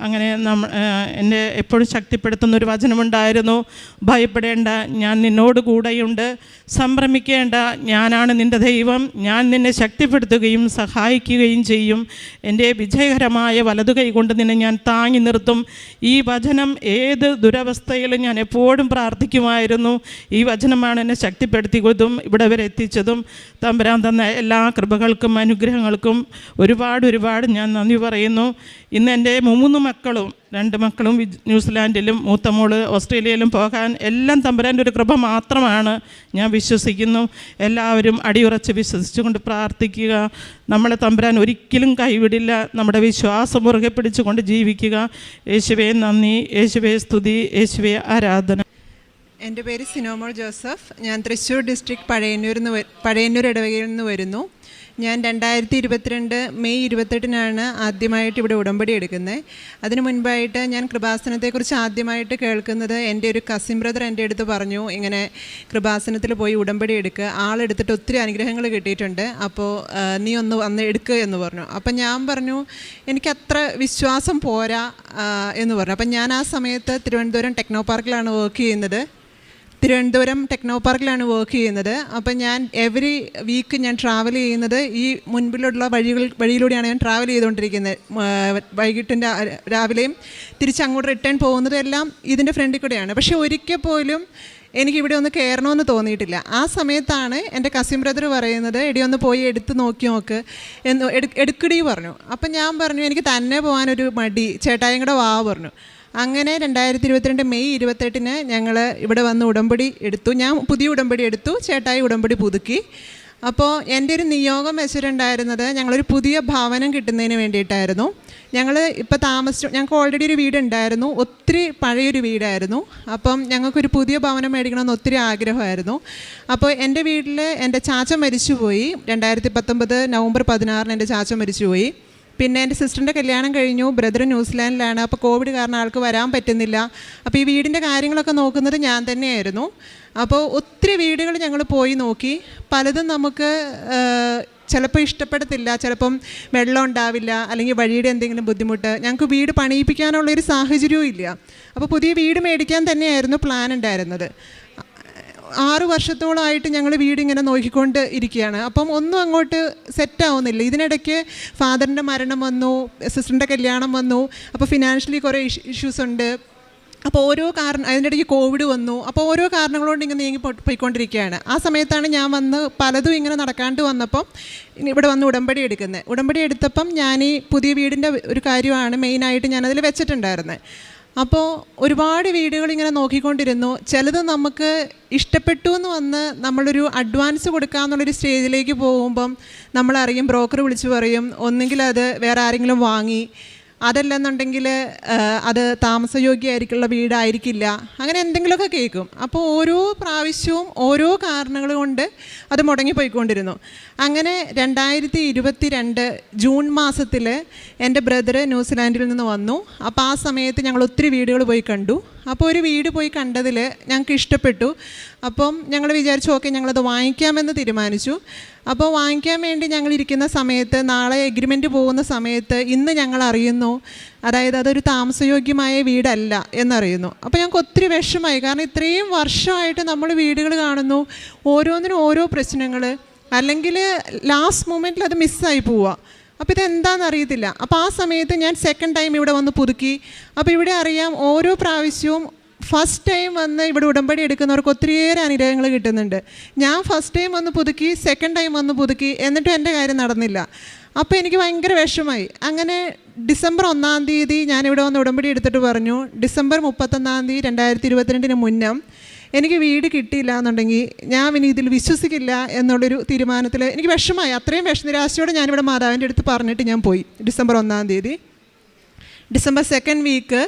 അങ്ങനെ നമ്മ എന്നെ എപ്പോഴും ശക്തിപ്പെടുത്തുന്ന ഒരു വചനമുണ്ടായിരുന്നു. ഭയപ്പെടേണ്ട ഞാൻ നിന്നോട് കൂടെയുണ്ട്. സംഭ്രമിക്കേണ്ട ഞാനാണ് നിന്റെ ദൈവം. ഞാൻ നിന്നെ ശക്തിപ്പെടുത്തുകയും സഹായിക്കുകയും ചെയ്യും. എന്റെ വിജയകരമായ വലതു കൈ കൊണ്ട് നിന്നെ ഞാൻ താങ്ങി നിർത്തും. ഈ വചനം ഏത് ദുരവസ്ഥയിലും ഞാൻ എപ്പോഴും പ്രാർത്ഥിക്കുമായിരുന്നു. ഈ വചനമാണ് എന്നെ ശക്തിപ്പെടുത്തിയതും ഇവിടെ വരെ എത്തിച്ചതും. തമ്പുരാൻ തന്ന എല്ലാ കൃപകൾക്കും അനുഗ്രഹങ്ങൾക്കും ഒരുപാട് ഒരുപാട് ഞാൻ നന്ദി പറയുന്നു. ഇന്ന് എന്റെ മൂന്ന് മക്കളും രണ്ട് മക്കളും ന്യൂസിലാൻഡിലും മൂത്ത ഓസ്ട്രേലിയയിലും പോകാൻ എല്ലാം തമ്പുരാന്റെ ഒരു കൃപ മാത്രമാണ് ഞാൻ വിശ്വസിക്കുന്നു. എല്ലാവരും അടിയുറച്ച് വിശ്വസിച്ചുകൊണ്ട് പ്രാർത്ഥിക്കുക. നമ്മളെ തമ്പുരാൻ ഒരിക്കലും കൈവിടില്ല. നമ്മുടെ വിശ്വാസം മുറുകെ പിടിച്ചുകൊണ്ട് ജീവിക്കുക. യേശുവേ നന്ദി. യേശുവേ സ്തുതി. യേശുവേ ആരാധന. എന്റെ പേര് സിനോമോൾ ജോസഫ്. ഞാൻ തൃശ്ശൂർ ഡിസ്ട്രിക്ട് പഴയന്നൂരിൽ നിന്ന് പഴയന്നൂർ ഇടവകയിൽ നിന്ന് വരുന്നു. ഞാൻ രണ്ടായിരത്തി ഇരുപത്തിരണ്ട് മെയ് ഇരുപത്തെട്ടിനാണ് ആദ്യമായിട്ട് ഇവിടെ ഉടമ്പടി എടുക്കുന്നത്. അതിനു മുൻപായിട്ട് ഞാൻ കൃപാസനത്തെക്കുറിച്ച് ആദ്യമായിട്ട് കേൾക്കുന്നത് എന്റെ ഒരു കസിൻ ബ്രദർ എന്റെ അടുത്ത് പറഞ്ഞു ഇങ്ങനെ കൃപാസനത്തിൽ പോയി ഉടമ്പടി എടുക്കുക ആളെടുത്തിട്ട് ഒത്തിരി അനുഗ്രഹങ്ങൾ കിട്ടിയിട്ടുണ്ട്. അപ്പോൾ നീ ഒന്ന് വന്ന് എടുക്കുക എന്ന് പറഞ്ഞു. അപ്പം ഞാൻ പറഞ്ഞു എനിക്കത്ര വിശ്വാസം പോരാ എന്ന് പറഞ്ഞു. അപ്പം ഞാൻ ആ സമയത്ത് തിരുവനന്തപുരം ടെക്നോ പാർക്കിലാണ് വർക്ക് ചെയ്യുന്നത്. തിരുവനന്തപുരം ടെക്നോ പാർക്കിലാണ് വർക്ക് ചെയ്യുന്നത്. അപ്പം ഞാൻ എവറി വീക്ക് ഞാൻ ട്രാവൽ ചെയ്യുന്നത് ഈ മുൻപിലുള്ള വഴികൾ വഴിയിലൂടെയാണ് ഞാൻ ട്രാവൽ ചെയ്തുകൊണ്ടിരിക്കുന്നത്. വൈകിട്ടിന്റെ രാവിലെയും തിരിച്ച് അങ്ങോട്ട് റിട്ടേൺ പോകുന്നതെല്ലാം ഇതിന്റെ ഫ്രണ്ടിൽ കൂടെയാണ്. പക്ഷേ ഒരിക്കൽ പോലും എനിക്കിവിടെ ഒന്ന് കയറണമെന്ന് തോന്നിയിട്ടില്ല. ആ സമയത്താണ് എന്റെ കസിൻ ബ്രദർ പറയുന്നത് എടി ഒന്ന് പോയി എടുത്ത് നോക്കി നോക്ക് എന്ന് എടു എടുക്കടി പറഞ്ഞു. അപ്പം ഞാൻ പറഞ്ഞു എനിക്ക് തന്നെ പോകാനൊരു മടി. ചേട്ടായും കൂടെ വാ പറഞ്ഞു. അങ്ങനെ രണ്ടായിരത്തി ഇരുപത്തിരണ്ട് മെയ് ഇരുപത്തെട്ടിന് ഞങ്ങൾ ഇവിടെ വന്ന് ഉടമ്പടി എടുത്തു. ഞാൻ പുതിയ ഉടമ്പടി എടുത്തു. ചേട്ടായി ഉടമ്പടി പുതുക്കി. അപ്പോൾ എന്റെ ഒരു നിയോഗം വെച്ചിട്ടുണ്ടായിരുന്നത് ഞങ്ങളൊരു പുതിയ ഭവനം കിട്ടുന്നതിന് വേണ്ടിയിട്ടായിരുന്നു. ഞങ്ങൾ ഇപ്പോൾ താമസിച്ചു ഞങ്ങൾക്ക് ഓൾറെഡി ഒരു വീടുണ്ടായിരുന്നു. ഒത്തിരി പഴയൊരു വീടായിരുന്നു. അപ്പം ഞങ്ങൾക്കൊരു പുതിയ ഭവനം മേടിക്കണമെന്ന് ഒത്തിരി ആഗ്രഹമായിരുന്നു. അപ്പോൾ എന്റെ വീട്ടിൽ എന്റെ ചാച്ച മരിച്ചുപോയി. രണ്ടായിരത്തി പത്തൊമ്പത് നവംബർ പതിനാറിന് എന്റെ ചാച്ച മരിച്ചുപോയി. പിന്നെ എന്റെ സിസ്റ്ററിന്റെ കല്യാണം കഴിഞ്ഞു. ബ്രദർ ന്യൂസിലാൻഡിലാണ്. അപ്പോൾ കോവിഡ് കാരണം ആൾക്ക് വരാൻ പറ്റുന്നില്ല. അപ്പോൾ ഈ വീടിന്റെ കാര്യങ്ങളൊക്കെ നോക്കുന്നത് ഞാൻ തന്നെയായിരുന്നു. അപ്പോൾ ഒത്തിരി വീടുകൾ ഞങ്ങൾ പോയി നോക്കി. പലതും നമുക്ക് ചിലപ്പോൾ ഇഷ്ടപ്പെടത്തില്ല. ചിലപ്പം വെള്ളം ഉണ്ടാവില്ല. അല്ലെങ്കിൽ വഴിയുടെ എന്തെങ്കിലും ബുദ്ധിമുട്ട്. ഞങ്ങൾക്ക് വീട് പണിയിപ്പിക്കാനുള്ളൊരു സാഹചര്യവും ഇല്ല. അപ്പോൾ പുതിയ വീട് മേടിക്കാൻ തന്നെയായിരുന്നു പ്ലാൻ ഉണ്ടായിരുന്നത്. ആറ് വർഷത്തോളമായിട്ട് ഞങ്ങൾ വീടിങ്ങനെ നോക്കിക്കൊണ്ട് ഇരിക്കുകയാണ്. അപ്പം ഒന്നും അങ്ങോട്ട് സെറ്റ് ആവുന്നില്ല. ഇതിനിടയ്ക്ക് ഫാദറിന്റെ മരണം വന്നു സിസ്റ്ററിന്റെ കല്യാണം വന്നു അപ്പോൾ ഫിനാൻഷ്യലി കുറേ ഇഷ്യൂസ് ഉണ്ട്. അപ്പോൾ ഓരോ കാരണം അതിനിടയ്ക്ക് കോവിഡ് വന്നു. അപ്പോൾ ഓരോ കാരണങ്ങളോട് ഇങ്ങനെ നീങ്ങി പോയിക്കൊണ്ടിരിക്കുകയാണ്. ആ സമയത്താണ് ഞാൻ വന്ന് പലതും ഇങ്ങനെ നടക്കാണ്ട് വന്നപ്പം ഇവിടെ വന്ന് ഉടമ്പടി എടുക്കുന്നത് ഉടമ്പടി എടുത്തപ്പം ഞാൻ ഈ പുതിയ വീടിന്റെ ഒരു കാര്യമാണ് മെയിനായിട്ട് ഞാനതിൽ വെച്ചിട്ടുണ്ടായിരുന്നത് അപ്പോൾ ഒരുപാട് വീടുകൾ ഇങ്ങനെ നോക്കിക്കൊണ്ടിരുന്നു. ചിലത് നമുക്ക് ഇഷ്ടപ്പെട്ടു എന്ന് വന്ന് നമ്മളൊരു അഡ്വാൻസ് കൊടുക്കാമെന്നുള്ളൊരു സ്റ്റേജിലേക്ക് പോകുമ്പം നമ്മളറിയും ബ്രോക്കർ വിളിച്ച് പറയും. ഒന്നുകിൽ അത് വേറെ ആരെങ്കിലും വാങ്ങി. അതല്ലെന്നുണ്ടെങ്കിൽ അത് താമസയോഗ്യമായിരിക്കുള്ള വീടായിരിക്കില്ല. അങ്ങനെ എന്തെങ്കിലുമൊക്കെ കേൾക്കും. അപ്പോൾ ഓരോ പ്രാവശ്യവും ഓരോ കാരണങ്ങൾ കൊണ്ട് അത് മുടങ്ങിപ്പോയിക്കൊണ്ടിരുന്നു. അങ്ങനെ രണ്ടായിരത്തി ഇരുപത്തി രണ്ട് ജൂൺ മാസത്തിൽ എന്റെ ബ്രദർ ന്യൂസിലാൻഡിൽ നിന്ന് വന്നു. അപ്പോൾ ആ സമയത്ത് ഞങ്ങൾ ഒത്തിരി വീടുകൾ പോയി കണ്ടു. അപ്പോൾ ഒരു വീട് പോയി കണ്ടതിൽ ഞങ്ങൾക്ക് ഇഷ്ടപ്പെട്ടു. അപ്പം ഞങ്ങൾ വിചാരിച്ചു ഓക്കെ ഞങ്ങളത് വാങ്ങിക്കാമെന്ന് തീരുമാനിച്ചു. അപ്പോൾ വാങ്ങിക്കാൻ വേണ്ടി ഞങ്ങൾ ഇരിക്കുന്ന സമയത്ത് നാളെ എഗ്രിമെന്റ് പോകുന്ന സമയത്ത് ഇന്ന് ഞങ്ങൾ അറിയുന്നു അതായത് അതൊരു താമസയോഗ്യമായ വീടല്ല എന്നറിയുന്നു. അപ്പോൾ ഞങ്ങൾക്ക് ഒത്തിരി വിഷമായി കാരണം ഇത്രയും വർഷമായിട്ട് നമ്മൾ വീടുകൾ കാണുന്നു ഓരോന്നിനും ഓരോ പ്രശ്നങ്ങൾ അല്ലെങ്കിൽ ലാസ്റ്റ് മൊമെന്റിൽ അത് മിസ്സായി പോവുക അപ്പോൾ ഇതെന്താണെന്ന് അറിയത്തില്ല. അപ്പോൾ ആ സമയത്ത് ഞാൻ സെക്കൻഡ് ടൈം ഇവിടെ വന്ന് പുതുക്കി. അപ്പോൾ ഇവിടെ അറിയാം ഓരോ പ്രാവശ്യവും ഫസ്റ്റ് ടൈം വന്ന് ഇവിടെ ഉടമ്പടി എടുക്കുന്നവർക്ക് ഒത്തിരിയേറെ അനുഗ്രഹങ്ങൾ കിട്ടുന്നുണ്ട്. ഞാൻ ഫസ്റ്റ് ടൈം വന്ന് പുതുക്കി സെക്കൻഡ് ടൈം വന്ന് പുതുക്കി എന്നിട്ടും എന്റെ കാര്യം നടന്നില്ല. അപ്പോൾ എനിക്ക് ഭയങ്കര വിഷമായി അങ്ങനെ ഡിസംബർ ഒന്നാം തീയതി ഞാനിവിടെ വന്ന് ഉടമ്പടി എടുത്തിട്ട് പറഞ്ഞു. ഡിസംബർ മുപ്പത്തൊന്നാം തീയതി രണ്ടായിരത്തി ഇരുപത്തിരണ്ടിന് മുന്നം എനിക്ക് വീട് കിട്ടിയില്ല എന്നുണ്ടെങ്കിൽ ഞാൻ ഇനി ഇതിൽ വിശ്വസിക്കില്ല എന്നുള്ളൊരു തീരുമാനത്തിൽ എനിക്ക് വിഷമമായി. അത്രയും വിഷനിരാശയോടെ ഞാനിവിടെ മാതാവിന്റെ അടുത്ത് പറഞ്ഞിട്ട് ഞാൻ പോയി. ഡിസംബർ ഒന്നാം തീയതി. ഡിസംബർ സെക്കൻഡ് വീക്ക്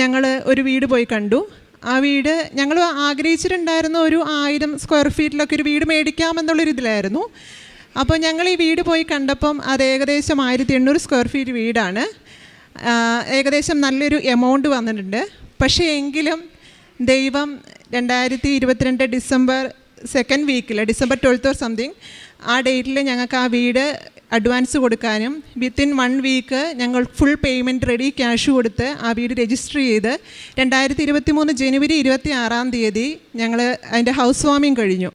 ഞങ്ങൾ ഒരു വീട് പോയി കണ്ടു. ആ വീട് ഞങ്ങൾ ആഗ്രഹിച്ചിട്ടുണ്ടായിരുന്ന ഒരു ആയിരം സ്ക്വയർ ഫീറ്റിലൊക്കെ ഒരു വീട് മേടിക്കാമെന്നുള്ളൊരു ഇതിലായിരുന്നു. അപ്പോൾ ഞങ്ങൾ ഈ വീട് പോയി കണ്ടപ്പം അത് ഏകദേശം ആയിരത്തി എണ്ണൂറ് സ്ക്വയർ ഫീറ്റ് വീടാണ് ഏകദേശം നല്ലൊരു എമൗണ്ട് വന്നിട്ടുണ്ട്. പക്ഷേ എങ്കിലും ദൈവം രണ്ടായിരത്തി ഇരുപത്തിരണ്ട് ഡിസംബർ സെക്കൻഡ് വീക്കിൽ ഡിസംബർ ട്വൽത്ത് ഓർ സംതിങ് ആ ഡേറ്റിൽ ഞങ്ങൾക്ക് ആ വീട് അഡ്വാൻസ് കൊടുക്കാനും വിത്തിൻ വൺ വീക്ക് ഞങ്ങൾ ഫുൾ പേയ്മെന്റ് റെഡി ക്യാഷ് കൊടുത്ത് ആ വീട് രജിസ്റ്റർ ചെയ്ത് രണ്ടായിരത്തി ഇരുപത്തി മൂന്ന് ജനുവരി ഇരുപത്തി ആറാം തീയതി ഞങ്ങൾ അതിന്റെ ഹൗസ് വാമിങ് കഴിഞ്ഞു.